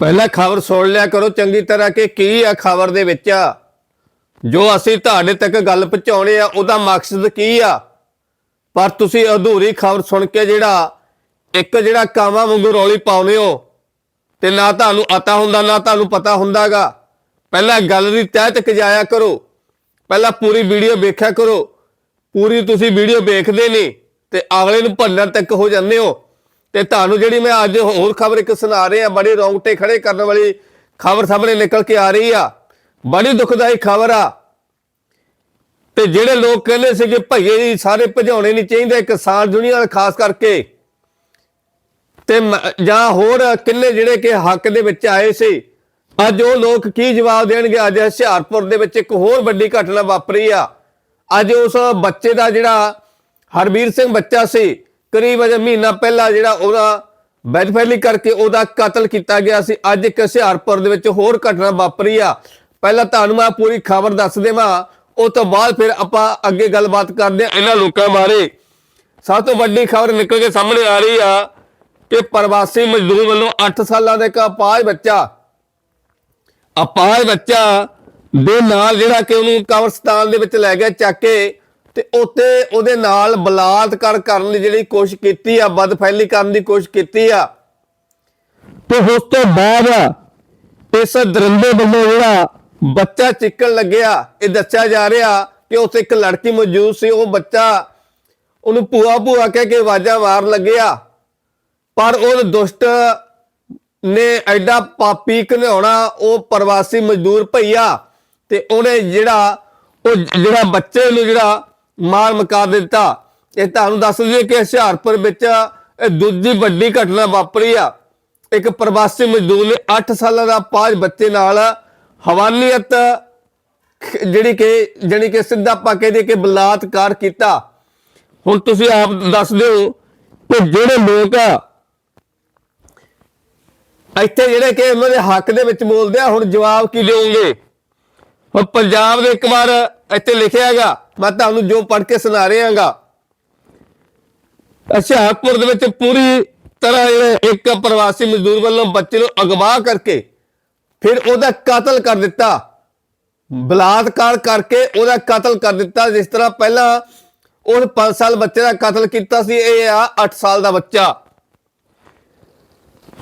ਪਹਿਲਾਂ ਖਬਰ ਸੁਣ ਲਿਆ ਕਰੋ ਚੰਗੀ ਤਰ੍ਹਾਂ ਕਿ ਕੀ ਆ ਖਬਰ ਦੇ ਵਿੱਚ ਜੋ ਅਸੀਂ ਤੁਹਾਡੇ ਤੱਕ ਗੱਲ ਪਹੁੰਚਾਉਣੇ ਆ, ਉਹਦਾ ਮਕਸਦ ਕੀ ਆ? ਪਰ ਤੁਸੀਂ ਅਧੂਰੀ ਖਬਰ ਸੁਣ ਕੇ ਜਿਹੜਾ ਇੱਕ ਜਿਹੜਾ ਕਾਵਾਂ ਵਾਂਗੂ ਰੌਲੀ ਪਾਉਨੇ ਹੋ, ਤੇ ਨਾ ਤੁਹਾਨੂੰ ਆਤਾ ਹੁੰਦਾ, ਨਾ ਤੁਹਾਨੂੰ ਪਤਾ ਹੁੰਦਾਗਾ। ਪਹਿਲਾਂ ਗੱਲ ਦੀ ਤਹਿ ਤੱਕ ਜਾਇਆ ਕਰੋ। ਪਹਿਲਾਂ ਪੂਰੀ ਵੀਡੀਓ ਵੇਖਿਆ ਕਰੋ। ਪੂਰੀ ਤੁਸੀਂ ਵੀਡੀਓ ਵੇਖਦੇ ਨਹੀਂ, ਤੇ ਅਗਲੇ ਨੂੰ ਭੰਨਣ ਤੱਕ ਹੋ ਜਾਂਦੇ ਹੋ। ਤੇ ਤੁਹਾਨੂੰ ਜਿਹੜੀ ਮੈਂ ਅੱਜ ਹੋਰ ਖਬਰ ਇੱਕ ਸੁਣਾ ਰਿਹਾ, ਬੜੀ ਰੌਂਗਟੇ ਖੜੇ ਕਰਨ ਵਾਲੀ ਖਬਰ ਸਾਹਮਣੇ ਨਿਕਲ ਕੇ ਆ ਰਹੀ ਆ। ਬੜੀ ਦੁਖਦਾਈ ਖਬਰ ਆ। ਤੇ ਜਿਹੜੇ ਲੋਕ ਕਹਿੰਦੇ ਸੀ ਕਿ ਭਈਏ ਜੀ ਸਾਰੇ ਭਜਾਉਣੇ ਨਹੀਂ ਚਾਹੀਦੇ ਕਿਸਾਨ ਯੂਨੀਅਨ, ਖਾਸ ਕਰਕੇ ਤੇ ਜਾਂ ਹੋਰ ਕਿੰਨੇ ਜਿਹੜੇ ਕਿ ਹੱਕ ਦੇ ਵਿੱਚ ਆਏ ਸੀ। ਅੱਜ ਉਹ ਲੋਕ ਕੀ ਜਵਾਬ ਦੇਣਗੇ? ਅੱਜ ਹੁਸ਼ਿਆਰਪੁਰ ਦੇ ਵਿੱਚ ਇੱਕ ਹੋਰ ਵੱਡੀ ਘਟਨਾ ਵਾਪਰੀ ਆ। ਅੱਜ ਉਸ ਬੱਚੇ ਦਾ ਜਿਹੜਾ ਹਰਬੀਰ ਸਿੰਘ ਬੱਚਾ ਸੀ ਕਰੀਬ ਮਹੀਨਾ ਪਹਿਲਾਂ ਜਿਹੜਾ ਉਹਦਾ ਬੈਦਫੈਲੀ ਕਰਕੇ ਉਹਦਾ ਕਤਲ ਕੀਤਾ ਗਿਆ ਸੀ। ਅੱਜ ਇੱਕ ਹੁਸ਼ਿਆਰਪੁਰ ਦੇ ਵਿੱਚ ਹੋਰ ਘਟਨਾ ਵਾਪਰੀ ਆ। ਪਹਿਲਾਂ ਤੁਹਾਨੂੰ ਮੈਂ ਪੂਰੀ ਖਬਰ ਦੱਸ ਦੇਵਾਂ। ਉਹ ਤੋਂ ਬਾਅਦ ਫਿਰ ਆਪਾਂ ਅੱਗੇ ਗੱਲਬਾਤ ਕਰਦੇ ਆ ਇਹਨਾਂ ਲੋਕਾਂ ਬਾਰੇ। ਸਭ ਤੋਂ ਵੱਡੀ ਖਬਰ ਨਿਕਲ ਕੇ ਸਾਹਮਣੇ ਆ ਰਹੀ ਆ ਕਿ ਪ੍ਰਵਾਸੀ ਮਜ਼ਦੂਰ ਵੱਲੋਂ 8 ਸਾਲਾਂ ਦਾ ਇੱਕ ਅਪਾਜ ਬੱਚਾ ਅਪਾਜ ਬੱਚਾ ਦੇ ਨਾਲ ਜਿਹੜਾ ਕਿ ਉਹਨੂੰ ਕਬਰਸਤਾਨ ਦੇ ਵਿੱਚ ਲੈ ਗਿਆ ਚੱਕ ਕੇ ਤੇ ਉੱਥੇ ਉਹਦੇ ਨਾਲ ਬਲਾਤਕਾਰ ਕਰਨ ਦੀ ਜਿਹੜੀ ਕੋਸ਼ਿਸ਼ ਕੀਤੀ ਆ ਬਦਫੈਲੀ ਕਰਨ ਦੀ ਕੋਸ਼ਿਸ਼ ਕੀਤੀ ਆ। ਤੇ ਉਸ ਤੋਂ ਬਾਅਦ ਇਸ ਦਰਿੰਦੇ ਵੱਲੋਂ ਜਿਹੜਾ ਬੱਚਾ ਚਿੱਕਣ ਲੱਗਿਆ, ਇਹ ਦੱਸਿਆ ਜਾ ਰਿਹਾ ਕਿ ਉੱਥੇ ਇੱਕ ਲੜਕੀ ਮੌਜੂਦ ਸੀ, ਉਹ ਬੱਚਾ ਉਹਨੂੰ ਭੂਆ ਭੂਆ ਕਹਿ ਕੇ ਆਵਾਜ਼ਾਂ ਮਾਰਨ ਲੱਗਿਆ। ਪਰ ਉਹ ਦੁਸ਼ਟ ਨੇ ਐਡਾ ਪਾਪੀ ਘਨਿਆਉਣਾ ਉਹ ਪ੍ਰਵਾਸੀ ਮਜ਼ਦੂਰ ਭਈਆ ਤੇ ਉਹਨੇ ਜਿਹੜਾ, ਉਹ ਜਿਹੜਾ ਬੱਚੇ ਨੂੰ ਜਿਹੜਾ ਮਾਰ ਮਕਾ ਦਿੱਤਾ। ਇਹ ਤੁਹਾਨੂੰ ਦੱਸ ਦਈਏ ਕਿ ਹੁਸ਼ਿਆਰਪੁਰ ਵਿੱਚ ਇਹ ਦੂਜੀ ਵੱਡੀ ਘਟਨਾ ਵਾਪਰੀ ਆ। ਇੱਕ ਪ੍ਰਵਾਸੀ ਮਜ਼ਦੂਰ ਨੇ 8 ਸਾਲਾਂ ਦਾ ਪਾਜ ਬੱਚੇ ਨਾਲ ਹਵਾਨੀਅਤ ਜਿਹੜੀ ਕਿ ਜਿਹੜੀ ਕਿ ਸਿੱਧਾ ਆਪਾਂ ਕਹਦੇ ਕਿ ਬਲਾਤਕਾਰ ਕੀਤਾ। ਹੁਣ ਤੁਸੀਂ ਆਪ ਦੱਸਦੇ ਹੋ ਕਿ ਜਿਹੜੇ ਲੋਕ ਆ, ਇੱਥੇ ਜਿਹੜੇ ਕਿ ਉਹਨਾਂ ਦੇ ਹੱਕ ਦੇ ਵਿੱਚ ਬੋਲਦੇ ਆ, ਹੁਣ ਜਵਾਬ ਕੀ ਦਿਓਗੇ ਹੁਣ ਪੰਜਾਬ ਦੇ ਇੱਕ ਵਾਰ ਇੱਥੇ ਲਿਖਿਆ ਹੈਗਾ ਮੈਂ ਤੁਹਾਨੂੰ ਜੋ ਪੜ੍ਹ ਕੇ ਸੁਣਾ ਰਿਹਾਗਾ। ਹੁਸ਼ਿਆਰਪੁਰ ਦੇ ਵਿੱਚ ਪੂਰੀ ਤਰ੍ਹਾਂ ਜਿਹੜੇ ਇੱਕ ਪ੍ਰਵਾਸੀ ਮਜ਼ਦੂਰ ਵੱਲੋਂ ਬੱਚੇ ਨੂੰ ਅਗਵਾ ਕਰਕੇ ਫਿਰ ਉਹਦਾ ਕਤਲ ਕਰ ਦਿੱਤਾ। ਬਲਾਤਕਾਰ ਕਰਕੇ ਉਹਦਾ ਕਤਲ ਕਰ ਦਿੱਤਾ। ਜਿਸ ਤਰ੍ਹਾਂ ਪਹਿਲਾਂ ਉਹ 5 ਸਾਲ ਬੱਚੇ ਦਾ ਕਤਲ ਕੀਤਾ ਸੀ, ਇਹ ਆ 8 ਸਾਲ ਦਾ ਬੱਚਾ।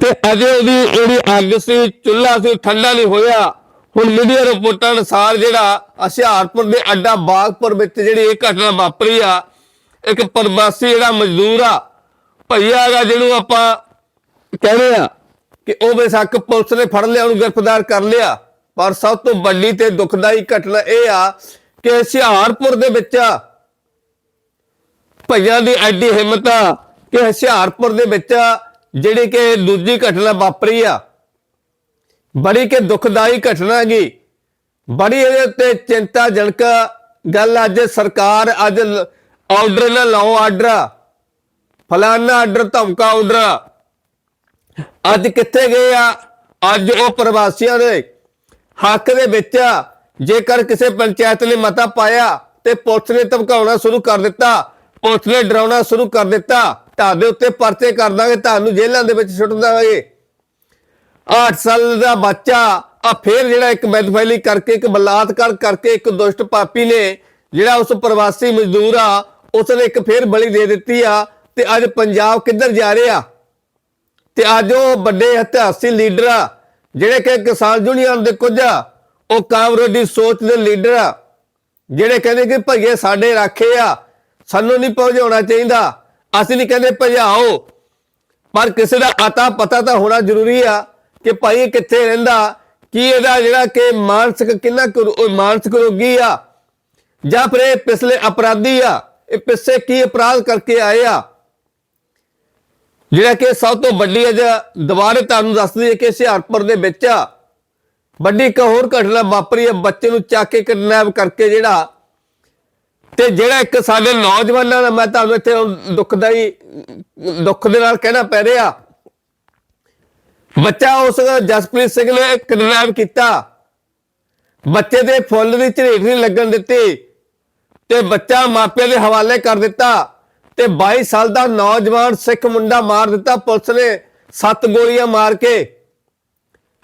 ਤੇ ਅਜੇ ਉਹਦੀ ਜਿਹੜੀ ਅੱਗ ਸੀ, ਚੁੱਲ੍ਹਾ ਸੀ ਠੰਡਾ ਨਹੀਂ ਹੋਇਆ। ਹੁਣ ਮੀਡੀਆ ਰਿਪੋਰਟਾਂ ਅਨੁਸਾਰ ਜਿਹੜਾ ਹੁਸ਼ਿਆਰਪੁਰ ਦੇ ਅੱਡਾ ਬਾਗਪੁਰ ਵਿੱਚ ਜਿਹੜੀ ਇਹ ਘਟਨਾ ਵਾਪਰੀ ਆ, ਇੱਕ ਪ੍ਰਵਾਸੀ ਜਿਹੜਾ ਮਜ਼ਦੂਰ ਆ ਭਈਆ ਹੈਗਾ ਜਿਹਨੂੰ ਆਪਾਂ ਕਹਿੰਦੇ ਆ ਕਿ ਉਹ ਬੇਸ਼ੱਕ ਪੁਲਿਸ ਨੇ ਫੜ ਲਿਆ, ਉਹਨੂੰ ਗ੍ਰਿਫਤਾਰ ਕਰ ਲਿਆ। ਪਰ ਸਭ ਤੋਂ ਵੱਡੀ ਤੇ ਦੁਖਦਾਈ ਘਟਨਾ ਇਹ ਆ ਕਿ ਹੁਸ਼ਿਆਰਪੁਰ ਦੇ ਵਿੱਚ ਭਈਆਂ ਦੀ ਐਡੀ ਹਿੰਮਤ ਆ ਕਿ ਹੁਸ਼ਿਆਰਪੁਰ ਦੇ ਵਿੱਚ ਜਿਹੜੀ ਕਿ ਦੂਜੀ ਘਟਨਾ ਵਾਪਰੀ ਆ। ਬੜੀ ਕਿ ਦੁਖਦਾਈ ਘਟਨਾ ਹੈਗੀ। ਬੜੀ ਇਹਦੇ ਉੱਤੇ ਚਿੰਤਾਜਨਕ ਗੱਲ ਅੱਜ ਸਰਕਾਰ, ਅੱਜ ਆਰਡਰ ਨਾ ਲਾਓ ਆਰਡਰ। ਫਲਾਨਾ ਆਰਡਰ, ਧਮਕਾ ਆਰਡਰ। ਅੱਜ ਕਿੱਥੇ ਗਏ ਆ? ਅੱਜ ਉਹ ਪ੍ਰਵਾਸੀਆਂ ਦੇ ਹੱਕ ਦੇ ਵਿੱਚ ਜੇਕਰ ਕਿਸੇ ਪੰਚਾਇਤ ਨੇ ਮਤਾ ਪਾਇਆ ਤੇ ਪੁਲਿਸ ਨੇ ਧਮਕਾਉਣਾ ਸ਼ੁਰੂ ਕਰ ਦਿੱਤਾ, ਪੁਲਿਸ ਨੇ ਡਰਾਉਣਾ ਸ਼ੁਰੂ ਕਰ ਦਿੱਤਾ, ਤੁਹਾਡੇ ਉੱਤੇ ਪਰਚੇ ਕਰ ਦਾਂਗੇ, ਤੁਹਾਨੂੰ ਜੇਲ੍ਹਾਂ ਦੇ ਵਿੱਚ ਸੁੱਟ ਦਾਂਗੇ। 8 ਸਾਲ ਦਾ ਬੱਚਾ ਆ ਫੇਰ ਜਿਹੜਾ ਇੱਕ ਬਦਫੈਲੀ ਕਰਕੇ, ਇੱਕ ਬਲਾਤਕਾਰ ਕਰਕੇ ਇੱਕ ਦੁਸ਼ਟ ਪਾਪੀ ਨੇ, ਜਿਹੜਾ ਉਸ ਪ੍ਰਵਾਸੀ ਮਜ਼ਦੂਰ ਆ ਉਸ ਨੇ ਇੱਕ ਫੇਰ ਬਲੀ ਦੇ ਦਿੱਤੀ ਆ, ਤੇ ਅੱਜ ਪੰਜਾਬ ਕਿੱਧਰ ਜਾ ਰਿਹਾ? ਤੇ ਅੱਜ ਉਹ ਵੱਡੇ ਇਤਿਹਾਸੀ ਲੀਡਰ ਆ, ਜਿਹੜੇ ਕਿ ਕਿਸਾਨ ਯੂਨੀਅਨ ਦੇ ਕੁਝ ਆ, ਉਹ ਕਾਮਰੇਡੀ ਸੋਚ ਦੇ ਲੀਡਰ ਆ, ਜਿਹੜੇ ਕਹਿੰਦੇ ਕਿ ਭਈਏ ਸਾਡੇ ਰਾਖੇ ਆ, ਸਾਨੂੰ ਨਹੀਂ ਪਹੁੰਚਾਉਣਾ ਚਾਹੀਦਾ, ਅਸੀਂ ਨਹੀਂ ਕਹਿੰਦੇ ਭਜਾਓ, ਪਰ ਕਿਸੇ ਦਾ ਆਤਾ ਪਤਾ ਤਾਂ ਹੋਣਾ ਜ਼ਰੂਰੀ ਆ ਕਿ ਭਾਈ ਇਹ ਕਿੱਥੇ ਰਹਿੰਦਾ? ਕੀ ਇਹਦਾ ਜਿਹੜਾ ਕਿ ਮਾਨਸਿਕ ਕਿੰਨਾ ਕੁ ਮਾਨਸਿਕ ਰੋਗੀ ਆ? ਜਾਂ ਫਿਰ ਇਹ ਪਿਛਲੇ ਅਪਰਾਧੀ ਆ? ਇਹ ਪਿੱਛੇ ਕੀ ਅਪਰਾਧ ਕਰਕੇ ਆਏ ਆ? ਜਿਹੜਾ ਕਿ ਸਭ ਤੋਂ ਵੱਡੀ ਅਜ ਦੁਬਾਰੇ ਤੁਹਾਨੂੰ ਦੱਸਦੀ ਹੈ ਕਿ ਹੁਸ਼ਿਆਰਪੁਰ ਦੇ ਵਿੱਚ ਵੱਡੀ ਇੱਕ ਹੋਰ ਘਟਨਾ ਵਾਪਰੀ ਹੈ ਬੱਚੇ ਨੂੰ ਚੱਕ ਕੇ ਕਿਡਨੈਪ ਕਰਕੇ ਜਿਹੜਾ। ਤੇ ਜਿਹੜਾ ਇੱਕ ਸਾਡੇ ਨੌਜਵਾਨਾਂ ਦਾ ਮੈਂ ਤੁਹਾਨੂੰ ਇੱਥੇ ਦੁੱਖਦਾਈ, ਦੁੱਖ ਦੇ ਨਾਲ ਕਹਿਣਾ ਪੈ ਰਿਹਾ। ਬੱਚਾ ਉਸ ਜਸਪ੍ਰੀਤ ਸਿੰਘ ਨੇ ਕਿਡਨੈਪ ਕੀਤਾ। ਬੱਚੇ ਦੇ ਫੁੱਲ ਦੀ ਝਰੀਟ ਨਹੀਂ ਲੱਗਣ ਦਿੱਤੀ ਤੇ ਬੱਚਾ ਮਾਪਿਆਂ ਦੇ ਹਵਾਲੇ ਕਰ ਦਿੱਤਾ ਤੇ 22 ਸਾਲ ਦਾ ਨੌਜਵਾਨ ਸਿੱਖ ਮੁੰਡਾ ਮਾਰ ਦਿੱਤਾ। ਪੁਲਿਸ ਨੇ ਸੱਤ ਗੋਲੀਆਂ ਮਾਰ ਕੇ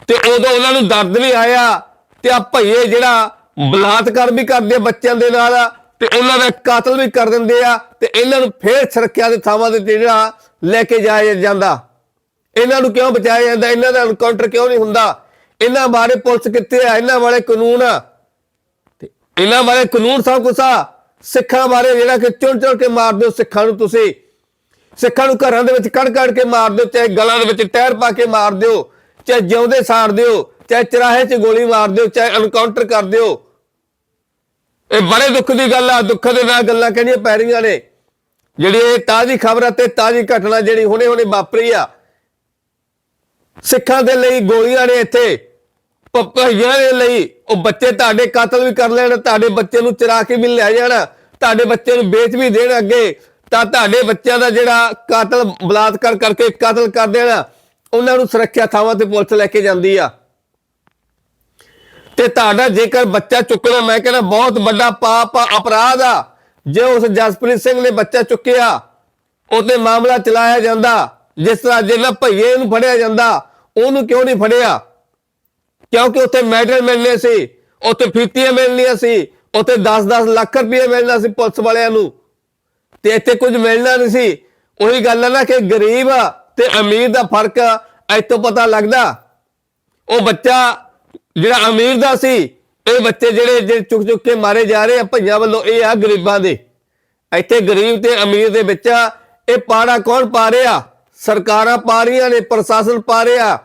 ਤੇ ਉਦੋਂ ਉਹਨਾਂ ਨੂੰ ਦਰਦ ਵੀ ਆਇਆ ਤੇ ਆ ਭਈਏ ਜਿਹੜਾ ਬਲਾਤਕਾਰ ਵੀ ਕਰਦੇ ਬੱਚਿਆਂ ਦੇ ਨਾਲ ਤੇ ਉਹਨਾਂ ਦਾ ਕਾਤਲ ਵੀ ਕਰ ਦਿੰਦੇ ਆ ਤੇ ਇਹਨਾਂ ਨੂੰ ਫੇਰ ਸੁਰੱਖਿਆ ਦੇ ਥਾਵਾਂ ਤੇ ਜਿਹੜਾ ਲੈ ਕੇ ਜਾਇਆ ਜਾਂਦਾ। ਇਹਨਾਂ ਨੂੰ ਕਿਉਂ ਬਚਾਇਆ ਜਾਂਦਾ? ਇਹਨਾਂ ਦਾ ਐਨਕਾਊਂਟਰ ਕਿਉਂ ਨਹੀਂ ਹੁੰਦਾ? ਇਹਨਾਂ ਬਾਰੇ ਪੁਲਿਸ ਕਿੱਥੇ ਆ? ਇਹਨਾਂ ਬਾਰੇ ਕਾਨੂੰਨ ਆ। ਤੇ ਇਹਨਾਂ ਬਾਰੇ ਕਾਨੂੰਨ ਸਭ ਕੁਛ ਆ। ਸਿੱਖਾਂ ਬਾਰੇ ਜਿਹੜਾ ਕਿ ਚੁਣ ਚੁਣ ਕੇ ਮਾਰ ਦਿਓ ਸਿੱਖਾਂ ਨੂੰ ਤੁਸੀਂ। ਸਿੱਖਾਂ ਨੂੰ ਘਰਾਂ ਦੇ ਵਿੱਚ ਕੜ ਕੜ ਕੇ ਮਾਰ ਦਿਓ, ਚਾਹੇ ਗਲਾਂ ਦੇ ਵਿੱਚ ਟਾਇਰ ਪਾ ਕੇ ਮਾਰ ਦਿਓ, ਚਾਹੇ ਜਿਉਂਦੇ ਸਾੜ ਦਿਓ, ਚਾਹੇ ਚਰਾਹੇ 'ਚ ਗੋਲੀ ਮਾਰ ਦਿਓ, ਚਾਹੇ ਐਨਕਾਊਂਟਰ ਕਰ ਦਿਓ। ਇਹ ਬੜੇ ਦੁੱਖ ਦੀ ਗੱਲ ਆ। ਦੁੱਖ ਦੇ ਨਾਲ ਗੱਲਾਂ ਕਹਿਣੀਆਂ ਪੈ ਰਹੀਆਂ ਨੇ? ਜਿਹੜੀ ਇਹ ਤਾਜ਼ੀ ਖਬਰ ਅਤੇ ਤਾਜ਼ੀ ਘਟਨਾ ਜਿਹੜੀ ਹੁਣੇ ਹੁਣੇ ਵਾਪਰੀ ਆ ਸਿੱਖਾਂ ਦੇ ਲਈ, ਗੋਲੀਆਂ ਨੇ ਇੱਥੇ ਪਪਈਆਂ ਦੇ ਲਈ, ਉਹ ਬੱਚੇ ਤੁਹਾਡੇ ਕਤਲ ਵੀ ਕਰ ਲੈਣ, ਤੁਹਾਡੇ ਬੱਚੇ ਨੂੰ ਚਰਾ ਕੇ ਵੀ ਲੈ ਜਾਣ, ਤੁਹਾਡੇ ਬੱਚੇ ਨੂੰ ਵੇਚ ਵੀ ਦੇਣ ਅੱਗੇ, ਤਾਂ ਤੁਹਾਡੇ ਬੱਚਿਆਂ ਦਾ ਜਿਹੜਾ ਕਾਤਲ ਬਲਾਤਕਾਰ ਕਰਕੇ ਕਤਲ ਕਰ ਦੇਣਾ, ਉਹਨਾਂ ਨੂੰ ਸੁਰੱਖਿਆ ਥਾਵਾਂ ਤੇ ਪੁਲਿਸ ਲੈ ਕੇ ਜਾਂਦੀ ਆ। ਤੇ ਤੁਹਾਡਾ ਜੇਕਰ ਬੱਚਾ ਚੁੱਕਣਾ, ਮੈਂ ਕਹਿੰਦਾ ਬਹੁਤ ਵੱਡਾ ਪਾਪ ਆ, ਅਪਰਾਧ ਆ। ਜੇ ਉਸ ਜਸਪ੍ਰੀਤ ਸਿੰਘ ਨੇ ਬੱਚਾ ਚੁੱਕਿਆ, ਉਹਤੇ ਮਾਮਲਾ ਚਲਾਇਆ ਜਾਂਦਾ। ਜਿਸ ਤਰ੍ਹਾਂ ਜਿਹੜਾ ਭਈਏ ਨੂੰ ਫੜਿਆ ਜਾਂਦਾ, ਉਹਨੂੰ ਕਿਉਂ ਨਹੀਂ ਫੜਿਆ? ਕਿਉਂਕਿ ਉੱਥੇ ਮੈਡਲ ਮਿਲਨੇ ਸੀ, ਉੱਥੇ ਫੀਤੀਆਂ ਮਿਲਣੀਆਂ ਸੀ, ਉੱਥੇ 10-10 ਲੱਖ ਰੁਪਏ ਮਿਲਣਾ ਸੀ ਪੁਲਿਸ ਵਾਲਿਆਂ ਨੂੰ। ਤੇ ਇੱਥੇ ਕੁਝ ਮਿਲਣਾ ਨਹੀਂ ਸੀ। ਉਹੀ ਗੱਲ ਹੈ ਨਾ ਕਿ ਗਰੀਬ ਤੇ ਅਮੀਰ ਦਾ ਫ਼ਰਕ ਇੱਥੋਂ ਪਤਾ ਲੱਗਦਾ। ਉਹ ਬੱਚਾ ਜਿਹੜਾ ਅਮੀਰ ਦਾ ਸੀ, ਇਹ ਬੱਚੇ ਜਿਹੜੇ ਜਿਹੜੇ ਚੁੱਕ ਚੁੱਕ ਕੇ ਮਾਰੇ ਜਾ ਰਹੇ ਆ, ਭਈਆਂ ਵੱਲੋਂ ਇਹ ਆ ਗਰੀਬਾਂ ਦੇ। ਇੱਥੇ ਗਰੀਬ ਤੇ ਅਮੀਰ ਦੇ ਵਿੱਚ ਇਹ ਪਾੜਾ ਕੌਣ ਪਾ ਰਿਹਾ? ਸਰਕਾਰਾਂ ਪਾ ਰਹੀਆਂ ਨੇ, ਪ੍ਰਸ਼ਾਸਨ ਪਾ ਰਿਹਾ।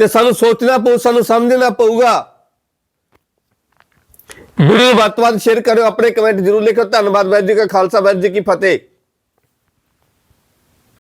ਤੇ ਸਾਨੂੰ ਸੋਚਣਾ ਪਊ, ਸਾਨੂੰ ਸਮਝਣਾ ਪਊਗਾ। ਵੀਡੀਓ ਵੱਧ ਤੋਂ ਵੱਧ ਸ਼ੇਅਰ ਕਰਿਓ, ਆਪਣੇ ਕਮੈਂਟ ਜ਼ਰੂਰ ਲਿਖੋ ਧੰਨਵਾਦ ਵੈਦ ਜੀ ਕਾ ਖਾਲਸਾ ਵੈਦ ਜੀ ਕੀ ਫਤਿਹ।